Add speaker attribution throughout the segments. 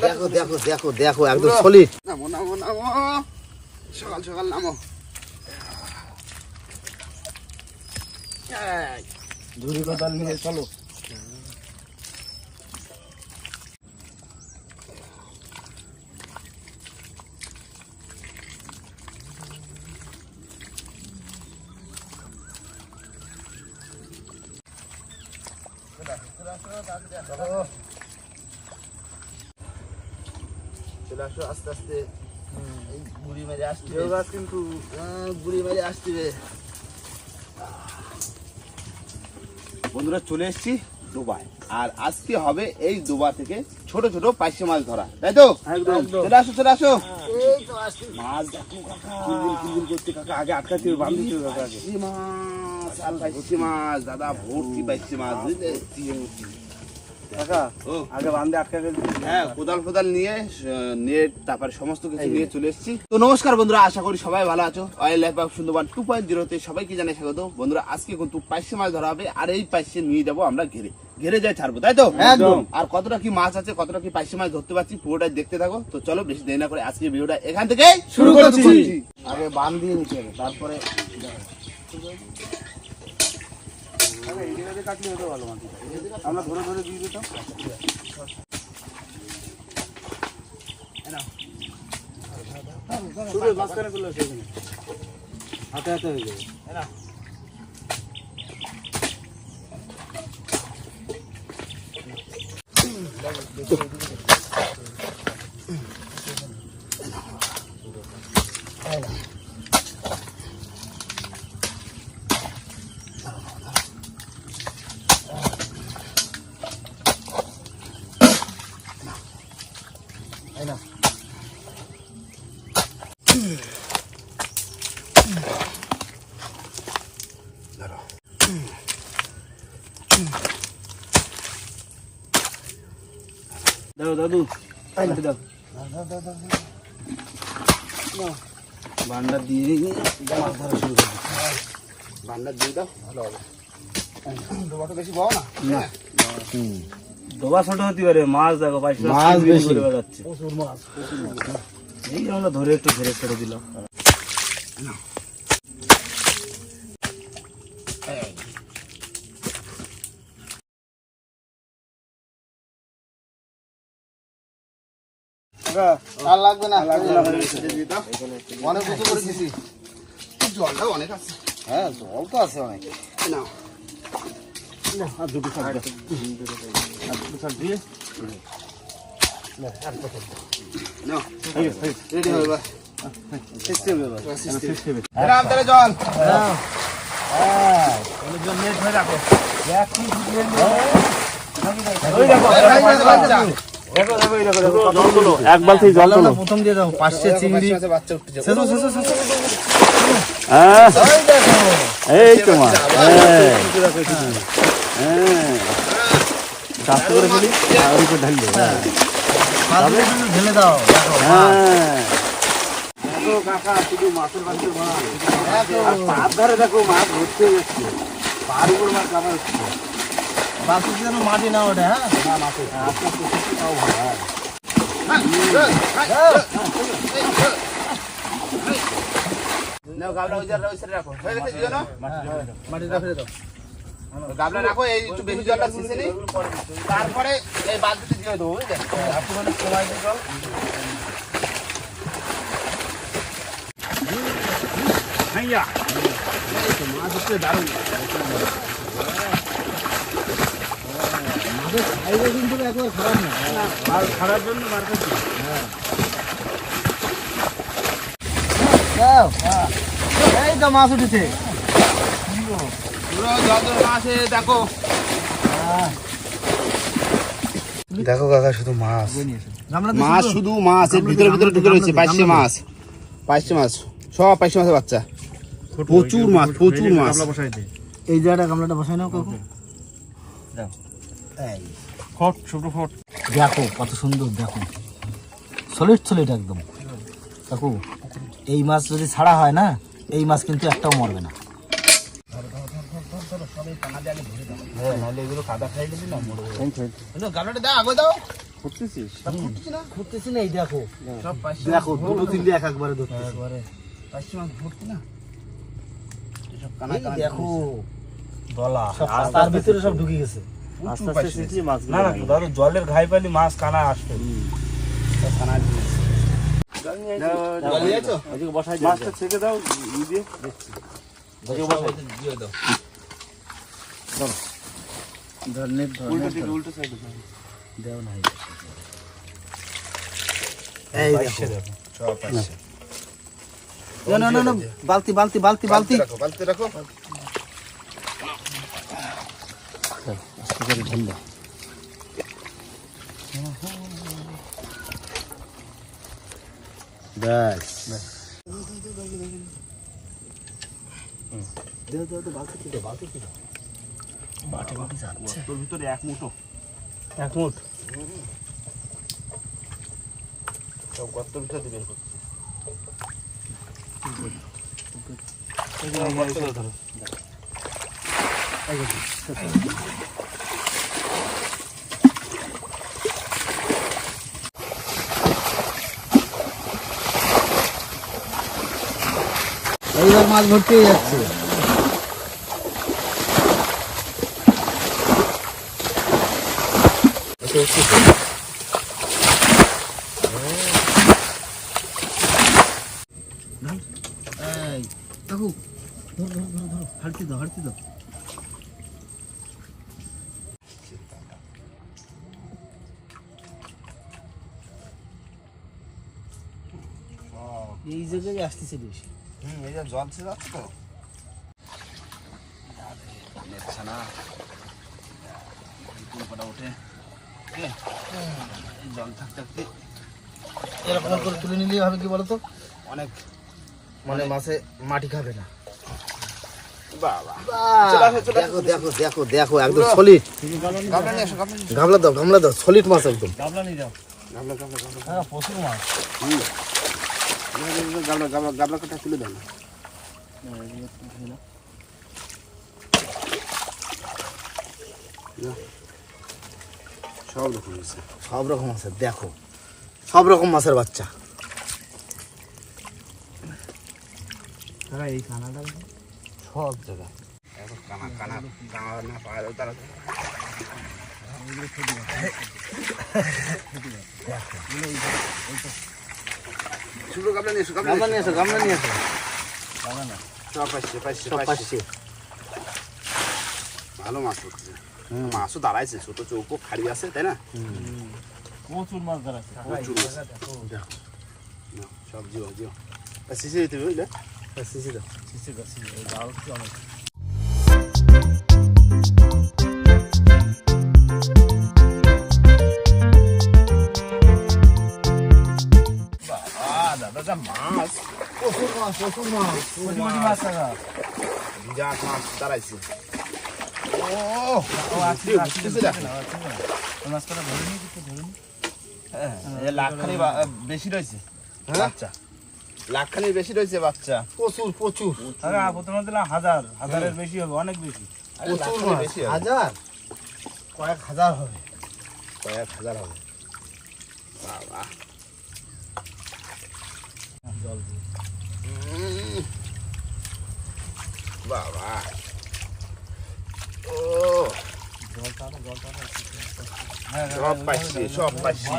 Speaker 1: দেখো দেখো দেখো দেখো একদম সলিড
Speaker 2: নামো নামো নামো। সকাল সকাল নামো।
Speaker 1: ঝুড়ি কথা নিয়ে চলো।
Speaker 2: চলে আসো আস্তে আস্তে।
Speaker 1: মেরে আসছে
Speaker 2: গাছ কিন্তু
Speaker 1: মেরে আসছে
Speaker 2: বন্ধুরা চলে এসেছি ডোবায় আর আজকে হবে এই ডোবা থেকে ছোট ছোট পাইসে মাছ ধরা। তাই তো? চলে আসো চলে আসো। মাছ দেখো
Speaker 1: করতে কাকা। আগে আটকাতে
Speaker 2: মাছ আর পাইসে মাছ দাদা ভর্তি পাইসে মাছ বুঝলে?
Speaker 1: আগে
Speaker 2: হ্যাঁ কোদাল ফোদাল নিয়ে তারপরে সমস্ত কিছু নিয়ে চলে এসেছি। তো নমস্কার বন্ধুরা আশা করি সবাই ভালো আছো। Oil life of Sundarban two point জিরোতে সবাইকে জানাই স্বাগত। বন্ধুরা আজকে কিন্তু পাইসে মাছ ধরা হবে আর এই পাইসে নিয়ে যাব আমরা ঘেরে। ঘেরে যাই ছাড়বো তাই তো?
Speaker 1: একদম।
Speaker 2: আর কতটা কি মাছ আছে কতটা কি পাইসে মাছ ধরতে পারছি পুরোটাই দেখতে থাকো। তো চলো বেশি দেরি না করে আজকে ভিডিওটা এখান থেকে
Speaker 1: শুরু করছি। আগে বাঁধ দিয়ে নিতে হবে তারপরে কাটলে হতো ভালো মাছ আমরা ধরে ধরে দিয়ে দিতাম। হাতে হাতে হয়ে যাবে। দাও দাদু দাও। বান্ডার দিয়ে মাছ ধরা শুরু করে
Speaker 2: বান্ডার দিয়ে দাও। ভালো হবে ডোবাটা বেশি বড় না।
Speaker 1: না ডোবা ছোট হতে পারে মাছ দেখো মাছ বেশি। করে বেড়াচ্ছে। প্রচুর মাছ এই আমরা ধরে একটু ধরে ছেড়ে দিলাম।
Speaker 2: আর লাগবে না না অনেক উঁচু করে দিছি জলটা অনেক আছে
Speaker 1: হ্যাঁ জল তো আছে অনেক
Speaker 2: নাও
Speaker 1: আর দুটো
Speaker 2: রেডি হবে
Speaker 1: সিস্টেম সিস্টেম
Speaker 2: রাম তাহলে জল
Speaker 1: নেট হয়ে রাখো দেখো এক বালতি জল তোলো। প্রথম দিয়ে দাও পাঁচশে চিংড়ি।
Speaker 2: বাচ্চা উঠতে যাবে
Speaker 1: শেষো শেষো শেষো হ্যাঁ। এই তো মা হ্যাঁ। হ্যাঁ করে ফেলি আর করে হ্যাঁ। ঢেলে দাও হ্যাঁ। দেখো কাকা শুধু মাছের বাড়িতে মাছ ধারে দেখো মাছ ধরতে যাচ্ছে। পাহাড় মাছ কামা হচ্ছে যেন মাটি না ওঠে হ্যাঁ? হ্যাঁ।
Speaker 2: গাবলা রাখো। হয়ে এই একটু বেশি জলটা তারপরে এই বালতিতে দিয়ে দেবো বুঝলে?
Speaker 1: আপনি সময় দিয়ে জল হাইয়া মাছ হচ্ছে দারুণ মাছের সাইজও কিন্তু একবার খারাপ না। মাছ খারাপ জন্য মার কাছে এই তো মাছ উঠেছে।
Speaker 2: মাছে দেখো।
Speaker 1: দেখো কাকা শুধু মাছ।
Speaker 2: মাছ শুধু মাছ এর ভিতরে ভিতরে ঢুকে রয়েছে পাঁচশে মাছ। পাঁচশে মাছ। সব পাঁচশে মাছের বাচ্চা। প্রচুর মাছ প্রচুর মাছ।
Speaker 1: এই জায়গাটা গামলাটা বসাই নাও কাকু। এই।
Speaker 3: ছোট ফট
Speaker 1: দেখো কত সুন্দর দেখো। সলিড সলিড একদম। কাকু এই মাছ যদি ছাড়া হয় না এই মাছ কিন্তু একটাও মরবে না। হ্যাঁ। নাহলে এগুলো কাদা খাই দিবি না মরবে
Speaker 2: গামলাটা দাও আগে দাও।
Speaker 1: ফুটতেছিস
Speaker 2: ফুটছে না?
Speaker 3: ঘুরতেছি না এই দেখো। দেখো দুটো তিনটে এক একবারে ধরতেছি।
Speaker 2: একবারে। পাঁচশো মাছ ফুটছে না? এসব কানা
Speaker 3: এই
Speaker 2: কানা
Speaker 3: দেখো। তার ভিতরে সব ঢুকে গেছে।
Speaker 1: আস্তে আস্তে শিখলি মাছ
Speaker 4: না না ধরো জলের ঘাই পালি মাছ কানা আসবে।
Speaker 2: কানা আছো?
Speaker 1: বসাই মাছটা ছেড়ে দাও দিয়ে। দেখছি বসাই।
Speaker 2: ধর নেট ধর
Speaker 1: উল্টো দিকে উল্টো সাইডে
Speaker 2: দেও। নাই
Speaker 3: এই দেখো।
Speaker 2: সব
Speaker 3: না না না না বালতি বালতি বালতি বালতি।
Speaker 2: রাখো বালতি রাখো।
Speaker 3: ব্যাস। কি
Speaker 1: তোর ভিতরে এক মুঠো।
Speaker 4: এক মুঠ।
Speaker 1: সব গর্তের ভিতরে বের করছি
Speaker 3: এইবার মাছ ভর্তি যাচ্ছে। ধরো ধরো দাও দাও। এই জায়গায় আসতেছে বেশি।
Speaker 2: হুম এই যে জল ছিল তো। নেটছে না কোন কটা ওঠে কে? এই জল থাকতে থাকতে
Speaker 3: এরকম করে তুলে নিলে হবে কি বলতো?
Speaker 2: অনেক।
Speaker 3: মানে মাছে মাটি খাবে না।
Speaker 2: বাবা।
Speaker 3: দেখো দেখো দেখো দেখো একদম সলিড
Speaker 2: গামলা গামলা
Speaker 3: গামলা দাও গামলা দাও সলিড মাছ একদম।
Speaker 4: গাবলা নিয়ে যাও।
Speaker 2: গামলা গামলা গামলা।
Speaker 4: হ্যাঁ প্রচুর মাছ।
Speaker 2: তুলে দাও না না। সব রকম আছে
Speaker 3: দেখো সব রকম মাছের বাচ্চা
Speaker 4: এই কানাটা
Speaker 3: সব জায়গা
Speaker 2: কানা কানা কানা না পাওয়া তারা ছোটো গামলা নিয়ে এসো গামলা
Speaker 3: নিয়ে এসো। গামলা নিয়ে এসো।
Speaker 2: সব
Speaker 3: পাচ্ছি
Speaker 2: ভালো মাছ হচ্ছে মাছও দাঁড়াইছে ছোট চৌকো খাড়ি আছে তাই না?
Speaker 4: প্রচুর মাছ ধরাচ্ছে
Speaker 2: প্রচুর মাছ। সব জিও জিও শিশে দিতে বুঝলে?
Speaker 3: সিসি দাও।
Speaker 4: শিশে গেছি এই জাল অনেক।
Speaker 2: মাছ
Speaker 3: প্রচুর মাছ প্রচুর মাছ
Speaker 4: মাছ
Speaker 2: বিরাট মাছ দাঁড়াইছে বেশি রয়েছে বাচ্চা লাখখানি বেশি রয়েছে বাচ্চা
Speaker 3: প্রচুর প্রচুর
Speaker 4: আরে প্রথমে দিলাম হাজার হাজারের বেশি হবে অনেক বেশি
Speaker 3: প্রচুর
Speaker 2: বেশি
Speaker 3: হাজার কয়েক হাজার হবে
Speaker 2: কয়েক হাজার হবে বাবা
Speaker 4: জল দিয়ে
Speaker 2: উম। বাবা ও সব পাইছি সব পাইছি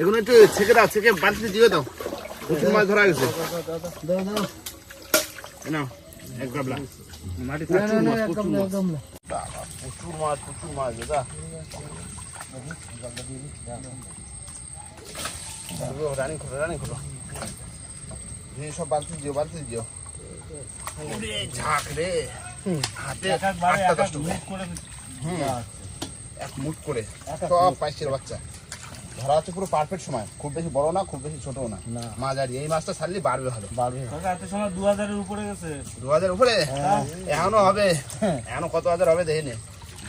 Speaker 2: এখন একটু ছেঁকে দাও ছেঁকে বাড়িতে দিয়ে দাও। প্রচুর মাছ ধরা গেছে।
Speaker 3: দাও দাও
Speaker 2: নাও এক গাবলা। মাটি
Speaker 3: না না না একদম না একদম না।
Speaker 2: বাবা প্রচুর মাছ প্রচুর মাছ দাদা। রানিং করো রানিং করো। এই সব বালতি দিও বালতি দিও। ঝাঁক রে। হাতে
Speaker 4: এক
Speaker 2: আটটা দশটা।
Speaker 4: করে
Speaker 2: এক সব পাইছে বাচ্চা। ধরা হচ্ছে পুরো পারফেক্ট সময়। খুব বেশি বড় না খুব বেশি ছোটও না। মাঝারি। এই মাছটা ছাড়লে বাড়বে ভালো।
Speaker 3: বাড়বে।
Speaker 4: এত সময় দু হাজারের উপরে গেছে।
Speaker 2: দু হাজার উপরে? এখনও হবে। এখনও কত হাজার হবে দেখে নে।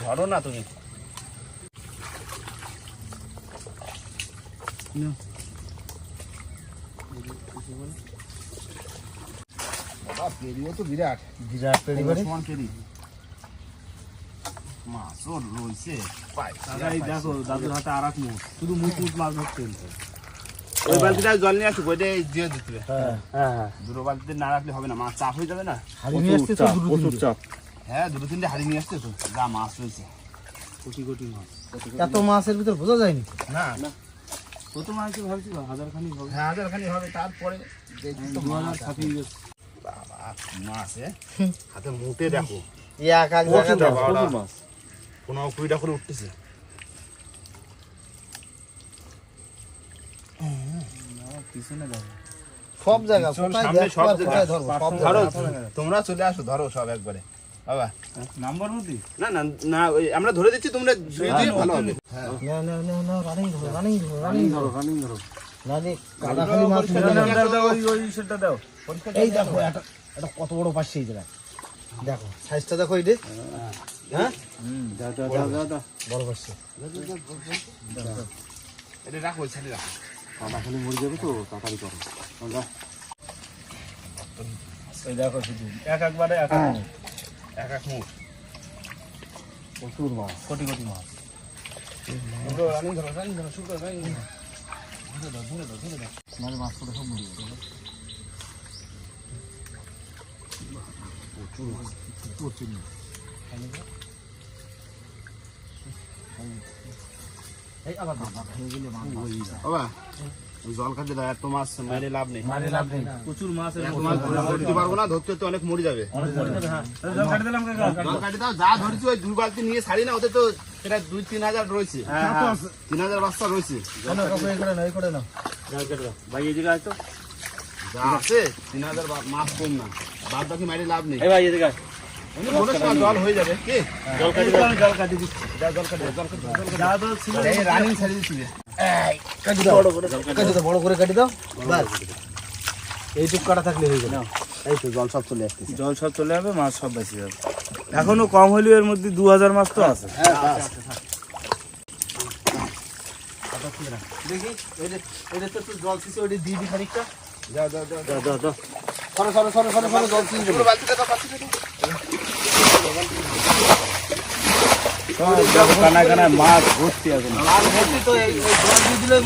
Speaker 2: ধরো না তুমি। পেরিও তো বিরাট।
Speaker 3: বিরাট পেড়ি বাড়ি
Speaker 2: সমান পেরি মাছ ওর রয়েছে
Speaker 4: দাদা দেখো দাদুর হাতে আর এক মুখ শুধু মুখ মুখ মাছ ধরতে
Speaker 2: ওই বালতিটা জল নিয়ে আসুক ওইটা দিয়ে দিতে
Speaker 3: হ্যাঁ
Speaker 1: হ্যাঁ হ্যাঁ।
Speaker 2: দুটো বালতিতে না রাখলে হবে না মাছ চাপ হয়ে যাবে না?
Speaker 3: হাড়ি নিয়ে আসছে তো
Speaker 1: চাপ,
Speaker 3: দুটো
Speaker 1: প্রচুর চাপ।
Speaker 2: হ্যাঁ দুটো তিনটে হাড়ি নিয়ে আসছে তো যা মাছ রয়েছে।
Speaker 4: কোটি কোটি মাছ।
Speaker 3: এত মাছের ভিতর বোঝা যায়নি।
Speaker 2: না। না।
Speaker 4: ভাবছি হাজার খানি হবে।
Speaker 2: হ্যাঁ হাজারখানি হবে তারপরে
Speaker 4: দু হাজার
Speaker 2: মাছ
Speaker 4: ছাপিয়ে গেছে।
Speaker 2: বাবা মাছ হাতে মুটে দেখো।
Speaker 3: এক এক জায়গায়
Speaker 1: মাছ।
Speaker 2: পনেরো কুড়িটা করে উঠতেছে।
Speaker 3: সব জায়গা
Speaker 2: ধরো তোমরা চলে আসো ধরো সব একবারে। বাবা।
Speaker 4: নাম্বার মধ্যে
Speaker 2: না না না আমরা ধরে দিচ্ছি তোমরা ধুয়ে দিয়ে ভালো হবে। হ্যাঁ
Speaker 3: না, ধরো, ধরো, ধরো।
Speaker 1: রানিং ধরো।
Speaker 3: এই দেখো এটা এটা কত বড় পাশে দেখো সাইজটা দেখো এই হ্যাঁ?
Speaker 1: যা যা যা যা যা।
Speaker 3: বড় পাশে
Speaker 2: এটা রাখো সাইডে রাখো।
Speaker 1: কাটা খালি মরে যাবে তো তাড়াতাড়ি করো। যা।
Speaker 4: এই দেখো শুধু এক একবারে এক এক মুখ।
Speaker 2: এক এক মুখ।
Speaker 1: প্রচুর মাছ।
Speaker 4: কোটি কোটি মাছ।
Speaker 2: ধরো রানিং ধরো শুরু করো রানিং ধরো।
Speaker 3: নাহলে মাছ পড়ে সব মরে যাবে। প্রচুর।
Speaker 2: জল খাতে দাও এত মাছ মারে লাভ নেই।
Speaker 3: মারে লাভ নেই।
Speaker 4: প্রচুর মাছ
Speaker 2: এত মাছ ধরে ধরতে পারব না ধরতে ধরতে অনেক মরে যাবে।
Speaker 4: হ্যাঁ। জল কাটি দিলাম
Speaker 2: জল কাটি দাও যা ধরেছি ওই দুই বালতি নিয়ে ছাড়ি না ওতে তো সেটা দুই তিন হাজার রয়েছে। তিন হাজার বাচ্চা রয়েছে।
Speaker 3: না, কাকু, এই করে নাও, এই করে নাও।
Speaker 1: ভাই এদিকে আয়
Speaker 2: যা আছে তিন হাজার মাছ কম না। বাদ বাকি মারি লাভ নেই।
Speaker 1: ভাই এদিকে
Speaker 2: জল হয়ে যাবে
Speaker 1: কাটি দাও
Speaker 4: কাটি
Speaker 3: হয়ে
Speaker 2: এই তো জল সব চলে
Speaker 4: জল সব চলে যাবে মাছ সব বেঁচে যাবে এখনও কম হলেও এর মধ্যে দু হাজার মাছ তো আছে
Speaker 3: দেখি এটা তো জল ছিছে দিয়ে খানিকটা জল।
Speaker 1: কানায় ভর্তি আছে
Speaker 3: জল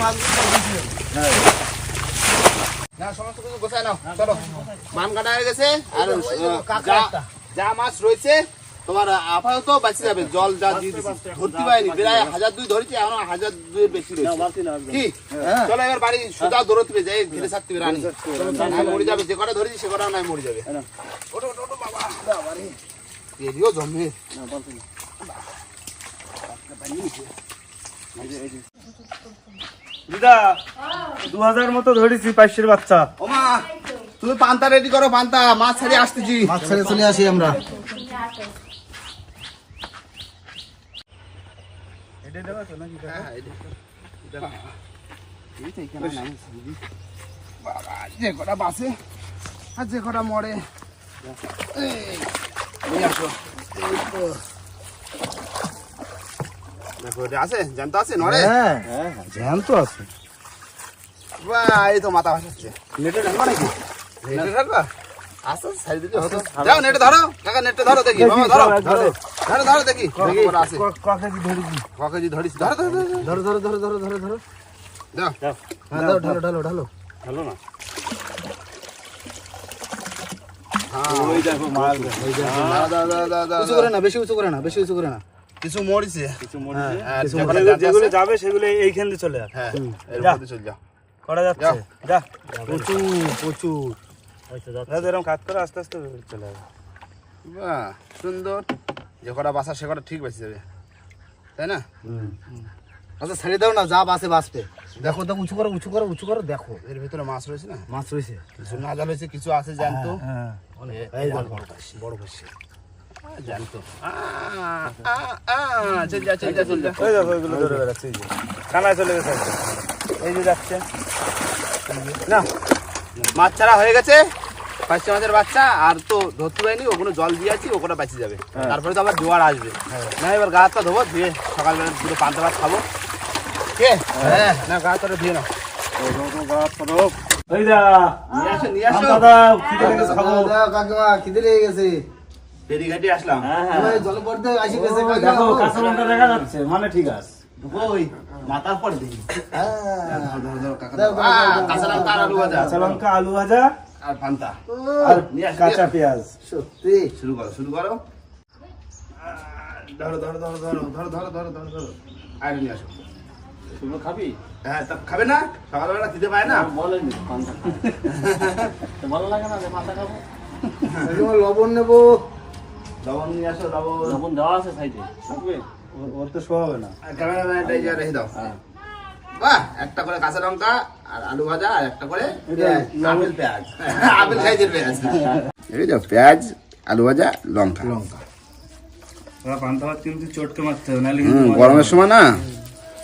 Speaker 2: মান হয়ে যা মাছ রয়েছে তোমার ধরতে প্রায় হাজার দুই ধরেছি এখনও হাজার দুইয়ের বেশি রয়েছে কি চলো এবার বাড়ি সোজা দৌড়তে হবে যাই ঘিরে হবে রানী মরে যাবে যে কটা ধরেছি সে কটা নাই মরে যাবে ওটো ওটো বাবা পেরিও জমে
Speaker 4: দিদা দু হাজার মতো ধরেছি পাঁচশের বাচ্চা।
Speaker 2: ও মা তুমি পান্তা রেডি করো পান্তা। মাছ ছাড়িয়ে আসতেছি।
Speaker 3: মাছ ছেড়ে চলে আসি আমরা।
Speaker 4: এটা দেওয়া তো নাকি
Speaker 2: বাবা যে কটা বাসে আর যে কটা মরে। দেখো আছে জানতো আছে নড়ে
Speaker 3: হ্যাঁ জ্যাম তো আছে
Speaker 2: বাহ, এই তো মাথা ভাসাচ্ছে নেটে ঢাকবা নাকি নেটে ঢাকবা আস্তে ছাড়ি দিতে হতো যাও নেটে ধরো কাকা নেটে ধরো দেখি বাবা ধরো ধরো ধরো ধরো
Speaker 3: হ্যাঁ ঢালো ঢালো
Speaker 2: হ্যাঁ
Speaker 1: ওই দেখো মাছ
Speaker 2: দাও
Speaker 3: উঁচু করে না বেশি উঁচু করে না বেশি উঁচু করে না।
Speaker 2: কিছু মরিছে।
Speaker 1: কিছু মরেছে।
Speaker 2: হ্যাঁ,
Speaker 3: কিছু
Speaker 2: যেগুলো
Speaker 4: যাবে সেগুলো এইখান দিয়ে চলে যাবে।
Speaker 2: হ্যাঁ এর
Speaker 4: যা।
Speaker 2: চলে যাও
Speaker 4: করা যাচ্ছে। যা।
Speaker 3: প্রচুর প্রচুর।
Speaker 4: এরকম কাজ করে আস্তে আস্তে চলে যাবে।
Speaker 2: বাহ সুন্দর। যে কটা বাসা সে কটা ঠিক বেঁচে যাবে। তাই না?
Speaker 3: আচ্ছা ছেড়ে দাও না যা বাসে বাসবে। দেখো দেখো উঁচু করো উঁচু করো উঁচু করো দেখো।
Speaker 2: এর ভিতরে মাছ রয়েছে না?
Speaker 3: মাছ রয়েছে।
Speaker 2: কিছু না জাল হয়েছে কিছু আছে জানতো?
Speaker 4: হ্যাঁ।
Speaker 3: এই দেখো। বড় পাশি।
Speaker 2: জানতো। আ, আ, আ, চল যা চল যা চল যা।
Speaker 4: ওই দেখো ওইগুলো ধরে বেড়াচ্ছে এই যে। চলে গেছে এই যে যাচ্ছে।
Speaker 2: না। মাছ ছাড়া হয়ে গেছে। মাছের বাচ্চা। আর তো ধরতে পারিনি ওগুলো জল দিয়ে আছি ওগুলো বাঁচে যাবে। তারপরে তো আবার জোয়ার আসবে। না এবার গা হাতটা ধোবো ধুয়ে সকালবেলা দুটো পান্তা ভাত খাব। কে হ্যাঁ। না গা
Speaker 1: হ্যাঁ হ্যাঁ মানে ঠিক আছে।
Speaker 3: হ্যাঁ।
Speaker 2: লঙ্কা আলু ভাজা।
Speaker 4: কাঁচা লঙ্কা আলু ভাজা
Speaker 2: আর পান্তা।
Speaker 4: আর কাঁচা পেঁয়াজ।
Speaker 3: সত্যি।
Speaker 2: শুরু করো শুরু করো। ধরো ধরো ধরো ধরো ধরো ধরো ধরো ধরো ধরো। আর নিয়ে আসো।
Speaker 1: তুমি খাবি?
Speaker 2: হ্যাঁ তা খাবে না? সকালবেলা দিতে পারে না?
Speaker 1: বলেনি পান্তা। তো ভালো লাগে না যে মাথা খাব?
Speaker 3: লবণ নেব।
Speaker 2: লবণ নিয়ে আসো লবণ।
Speaker 1: লবণ দেওয়া আছে সাইডে। থাকবে
Speaker 4: ওর- তো শোয়া হবে না।
Speaker 2: ক্যামেরাম্যানটা এই যে রেখে দাও। বাহ একটা করে কাঁচা লঙ্কা আর আলু ভাজা আর একটা করে পেঁয়াজ, আপেল পেঁয়াজ। আপেল সাইজের পেঁয়াজ। এই যে পেঁয়াজ আলু ভাজা লঙ্কা। লঙ্কা।
Speaker 4: ওরা পান্তা ভাত কিন্তু চটকে মারতে হবে নাহলে
Speaker 2: গরমের সময় না?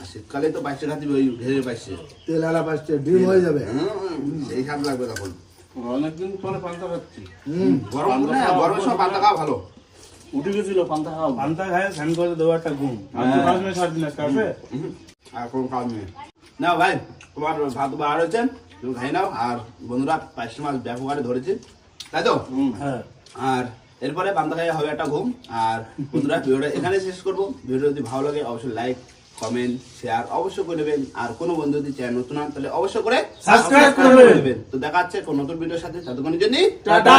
Speaker 2: আর শীতকালে তো পাইছে খাতি ওই ঘেরে পাইছে
Speaker 3: তেল আলা পাচ্ছে ডিম হয়ে যাবে।
Speaker 2: সেই স্বাদ লাগবে তখন।
Speaker 1: অনেকদিন পরে পান্তা খাচ্ছি।
Speaker 2: গরম না গরমের সময় পান্তা খাওয়া ভালো।
Speaker 1: উঠে গেছিল পান্তা খাওয়া
Speaker 4: পান্তা খায় স্নান করে দেবো একটা ঘুম আর তো কাজ আজকে আসবে?
Speaker 2: আর কোনো কাজ নেই। নাও ভাই তোমার ভাত বার হয়েছে তুমি খাই নাও। আর বন্ধুরা পাঁচটা মাছ ব্যাপক ধরেছে। তাই তো?
Speaker 4: হ্যাঁ।
Speaker 2: আর এরপরে বান্দা খাই হবে একটা ঘুম। আর বন্ধুরা ভিডিওটা এখানে শেষ করব। ভিডিও যদি ভালো লাগে অবশ্যই লাইক কমেন্ট শেয়ার অবশ্যই করে দেবেন আর কোনো বন্ধু যদি চ্যানেল নতুন হন তাহলে অবশ্যই করে সাবস্ক্রাইব
Speaker 4: করে
Speaker 2: দেবেন তো দেখা হচ্ছে কোন নতুন ভিডিওর সাথে। ততক্ষণের জন্য
Speaker 4: টাটা!